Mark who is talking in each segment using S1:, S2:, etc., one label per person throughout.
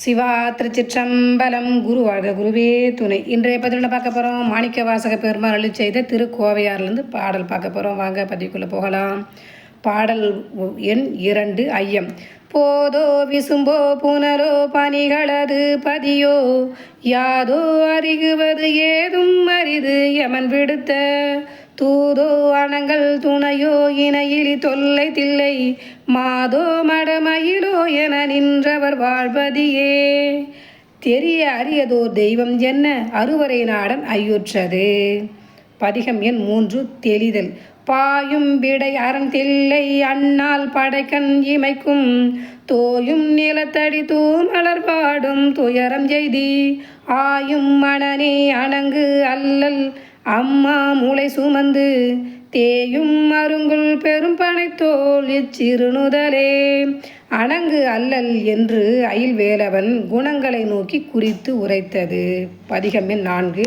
S1: சிவா திருச்சிற்றம்பலம் குரு வாழ்க குருவே துணை. இன்றைய பதிவில் பார்க்க போகிறோம் மாணிக்க வாசக பெருமாள் அழி செய்த திருக்கோவையார்லேருந்து பாடல் பார்க்க போகிறோம் வாங்க பதிவுக்குள்ளே போகலாம். பாடல் எண் இரண்டு ஐயம். போதோ விசும்போ புனலோ பனிகளது பதியோ யாதோ அறிகுவது ஏதும் அரிது யமன் விடுத்த தூதோ அணங்கள் துணையோ இணையிலி தொல்லை தில்லை மாதோ மடமயிலோ என நின்றவர் வாழ்வதியே. தெரிய அரியதோர் தெய்வம் என்ன அறுவரை நாடன் ஐயுற்றது? பதிகம் எண் மூன்று தெளிதல். பாயும் விடை அறம் தில்லை அண்ணால் படைக்கண் இமைக்கும் தோயும் நிலத்தடி தூமலர் பாடும் துயரம் செய்தி ஆயும் மணனே அணங்கு அல்லல் அம்மா மூளை சுமந்து தேயும் அருங்குள் பெரும் பனைத்தோல் இச்சிறுநுதலே. அணங்கு அல்லல் என்று அயில் வேலவன் குணங்களை நோக்கி குறித்து உரைத்தது. பதிகமே நான்கு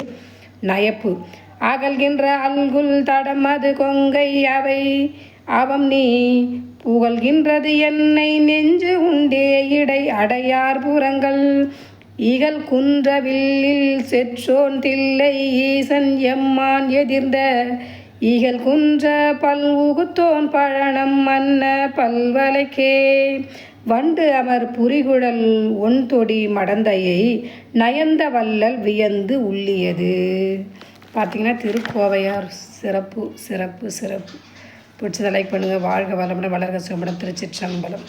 S1: நயப்பு. அகல்கின்ற அல்குல் தடம் அது கொங்கை அவை. அவம் நீ புகழ்கின்றது என்னை நெஞ்சு உண்டே இடை அடையார் புறங்கள். இகல் குன்றவில்லில் செற்றோன் தில்லை ஈசன் எம்மான் எதிர்ந்த. இகல் குன்ற பல்வுகுத்தோன் பழனம் மன்ன பல்வலைக்கே வண்டு அமர் புரிகுழல் ஒன்தொடி மடந்தையை நயந்த வள்ளல் வியந்து உள்ளியது. பார்த்தீங்கன்னா திருக்கோவையார் சிறப்பு சிறப்பு சிறப்பு. பிடிச்சதை லைக் பண்ணுங்கள் வாழ்க வளமுடன் வளர்க சுமடம் திருச்சிற்றம்பலம்.